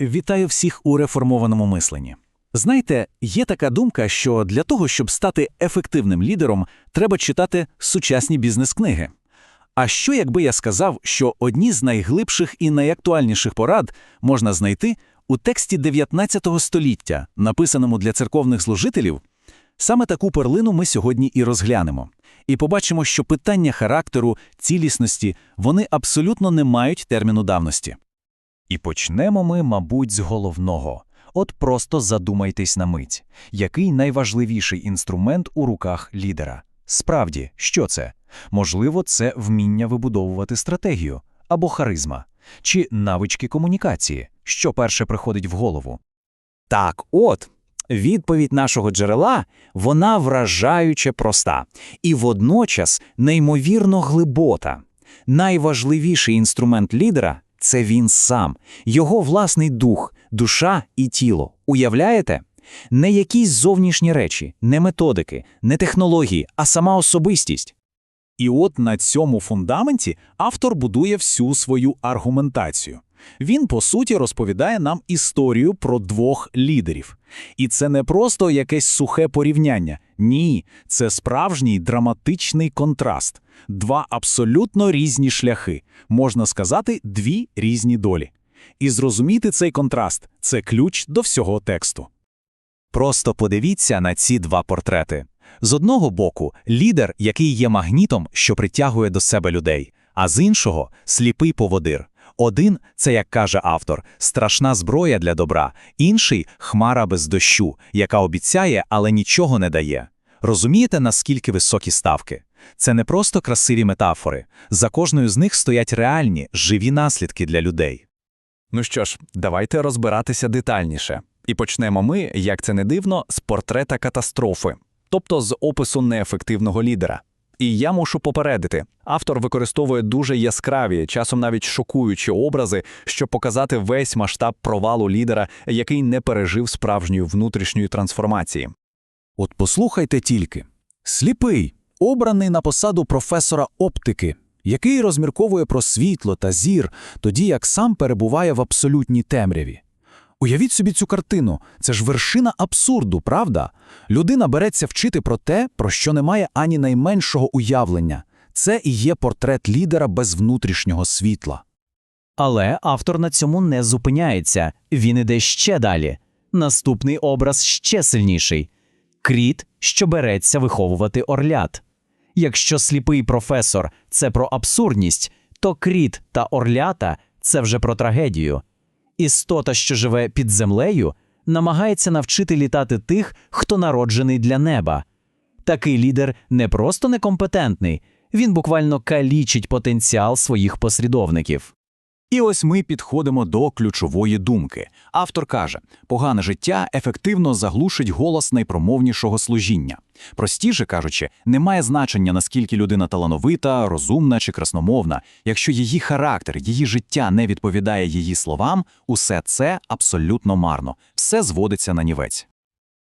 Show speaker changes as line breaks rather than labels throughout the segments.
Вітаю всіх у реформованому мисленні. Знаєте, є така думка, що для того, щоб стати ефективним лідером, треба читати сучасні бізнес-книги. А що, якби я сказав, що одні з найглибших і найактуальніших порад можна знайти у тексті 19 століття, написаному для церковних служителів? Саме таку перлину ми сьогодні і розглянемо. І побачимо, що питання характеру, цілісності, вони абсолютно не мають терміну давності.
І почнемо ми, мабуть, з головного. От просто задумайтесь на мить. Який найважливіший інструмент у руках лідера? Справді, що це? Можливо, це вміння вибудовувати стратегію або харизма, чи навички комунікації, що перше приходить в голову.
Так, от, відповідь нашого джерела, вона вражаюче проста і водночас неймовірно глибота. Найважливіший інструмент лідера це він сам, його власний дух, душа і тіло. Уявляєте? Не якісь зовнішні речі, не методики, не технології, а сама особистість.
І от на цьому фундаменті автор будує всю свою аргументацію. Він, по суті, розповідає нам історію про двох лідерів. І це не просто якесь сухе порівняння. Ні, це справжній драматичний контраст. Два абсолютно різні шляхи, можна сказати, дві різні долі. І зрозуміти цей контраст це ключ до всього тексту.
Просто подивіться на ці два портрети. З одного боку, лідер, який є магнітом, що притягує до себе людей, а з іншого сліпий поводир. Один це, як каже автор, страшна зброя для добра, інший хмара без дощу, яка обіцяє, але нічого не дає. Розумієте, наскільки високі ставки? Це не просто красиві метафори. За кожною з них стоять реальні, живі наслідки для людей.
Ну що ж, давайте розбиратися детальніше. І почнемо ми, як це не дивно, з портрета катастрофи, тобто з опису неефективного лідера. І я мушу попередити, автор використовує дуже яскраві, часом навіть шокуючі образи, щоб показати весь масштаб провалу лідера, який не пережив справжньої внутрішньої трансформації.
От послухайте тільки. Сліпий, обраний на посаду професора оптики, який розмірковує про світло та зір, тоді як сам перебуває в абсолютній темряві. Уявіть собі цю картину, це ж вершина абсурду, правда? Людина береться вчити про те, про що немає ані найменшого уявлення. Це і є портрет лідера без внутрішнього світла.
Але автор на цьому не зупиняється, він іде ще далі. Наступний образ ще сильніший кріт, що береться виховувати орлят. Якщо сліпий професор це про абсурдність, то кріт та орлята це вже про трагедію. Істота, що живе під землею, намагається навчити літати тих, хто народжений для неба. Такий лідер не просто некомпетентний, він буквально калічить потенціал своїх послідовників.
І ось ми підходимо до ключової думки. Автор каже, погане життя ефективно заглушить голос найпромовнішого служіння. Простіше кажучи, немає значення, наскільки людина талановита, розумна чи красномовна. Якщо її характер, її життя не відповідає її словам, усе це абсолютно марно, все зводиться на нівець.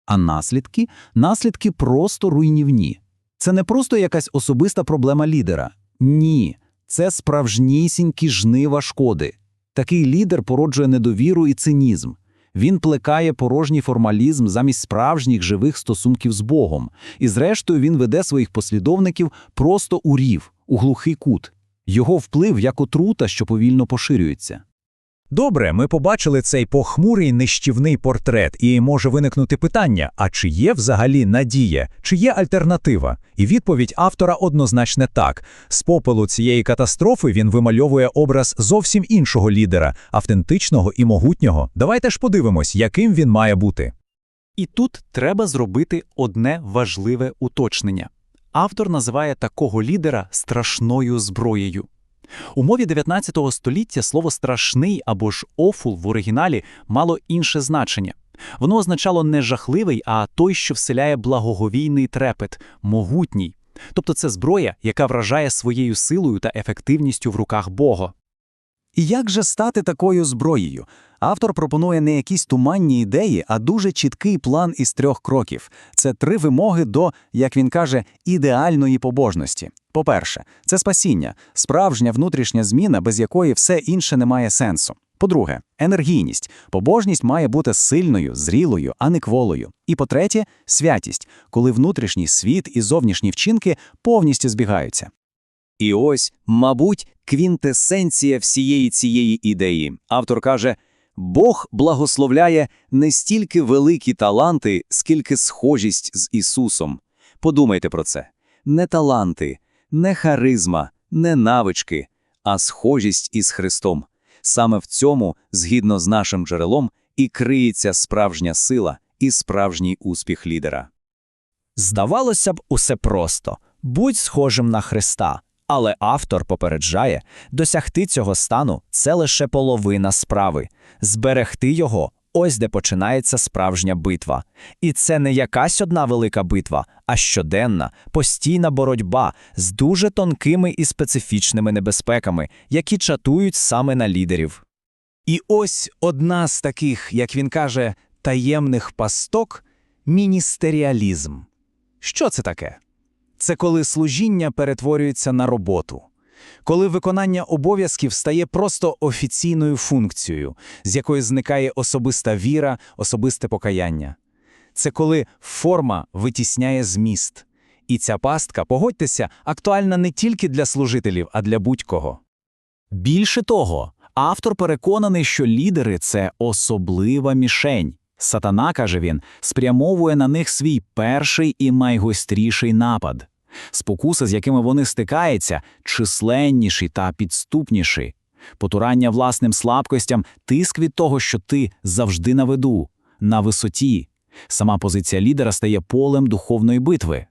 А наслідки? Наслідки просто руйнівні. Це не просто якась особиста проблема лідера. Ні. Це справжнісінькі жнива шкоди. Такий лідер породжує недовіру і цинізм. Він плекає порожній формалізм замість справжніх живих стосунків з Богом, і зрештою він веде своїх послідовників просто у рів, у глухий кут. Його вплив як отрута, що повільно поширюється.
Добре, ми побачили цей похмурий нищівний портрет, і може виникнути питання: а чи є взагалі надія, чи є альтернатива? І відповідь автора однозначно так: з попелу цієї катастрофи він вимальовує образ зовсім іншого лідера, автентичного і могутнього. Давайте ж подивимось, яким він має бути.
І тут треба зробити одне важливе уточнення. Автор називає такого лідера страшною зброєю. У мові 19 століття слово страшний або ж офул в оригіналі мало інше значення. Воно означало не жахливий, а той, що вселяє благоговійний трепет, могутній. Тобто це зброя, яка вражає своєю силою та ефективністю в руках Бога.
І як же стати такою зброєю? Автор пропонує не якісь туманні ідеї, а дуже чіткий план із трьох кроків. Це три вимоги до, як він каже, ідеальної побожності. По-перше, це спасіння, справжня внутрішня зміна, без якої все інше не має сенсу. По-друге, енергійність. Побожність має бути сильною, зрілою, а не кволою. І по-третє, святість, коли внутрішній світ і зовнішні вчинки повністю збігаються.
І ось, мабуть, квінтесенція всієї цієї ідеї. Автор каже: Бог благословляє не стільки великі таланти, скільки схожість з Ісусом. Подумайте про це: не таланти, не харизма, не навички, а схожість із Христом. Саме в цьому, згідно з нашим джерелом, і криється справжня сила і справжній успіх лідера.
Здавалося б, усе просто будь схожим на Христа. Але автор попереджає, досягти цього стану це лише половина справи. Зберегти його ось де починається справжня битва. І це не якась одна велика битва, а щоденна, постійна боротьба з дуже тонкими і специфічними небезпеками, які чатують саме на лідерів.
І ось одна з таких, як він каже, таємних пасток міністеріалізм. Що це таке? Це коли служіння перетворюється на роботу, коли виконання обов'язків стає просто офіційною функцією, з якої зникає особиста віра, особисте покаяння. Це коли форма витісняє зміст. І ця пастка, погодьтеся, актуальна не тільки для служителів, а для будь-кого.
Більше того, автор переконаний, що лідери це особлива мішень. Сатана, каже він, спрямовує на них свій перший і найгостріший напад. Спокуси, з якими вони стикаються, численніші та підступніші. Потурання власним слабкостям, тиск від того, що ти завжди на виду, на висоті. Сама позиція лідера стає полем духовної битви.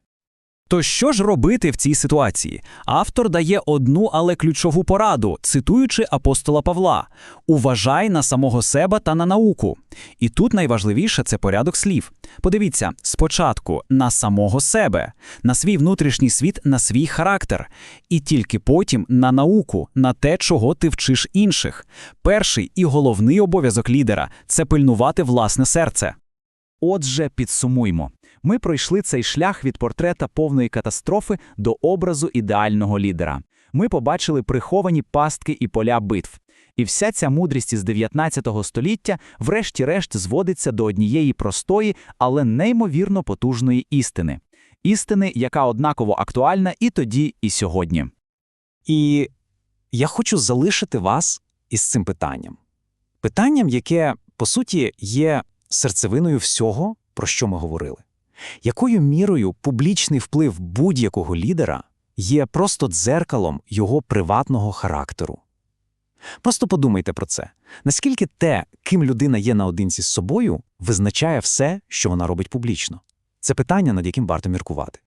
То що ж робити в цій ситуації? Автор дає одну, але ключову пораду, цитуючи апостола Павла: Уважай на самого себе та на науку. І тут найважливіше це порядок слів. Подивіться, спочатку на самого себе, на свій внутрішній світ, на свій характер, і тільки потім на науку, на те, чого ти вчиш інших. Перший і головний обов'язок лідера це пильнувати власне серце. Отже, підсумуймо. Ми пройшли цей шлях від портрета повної катастрофи до образу ідеального лідера. Ми побачили приховані пастки і поля битв. І вся ця мудрість із 19 століття врешті-решт зводиться до однієї простої, але неймовірно потужної істини. Істини, яка однаково актуальна і тоді, і сьогодні. І я хочу залишити вас із цим питанням. Питанням, яке, по суті, є серцевиною всього, про що ми говорили. Якою мірою публічний вплив будь-якого лідера є просто дзеркалом його приватного характеру? Просто подумайте про це. Наскільки те, ким людина є наодинці з собою, визначає все, що вона робить публічно? Це питання, над яким варто міркувати.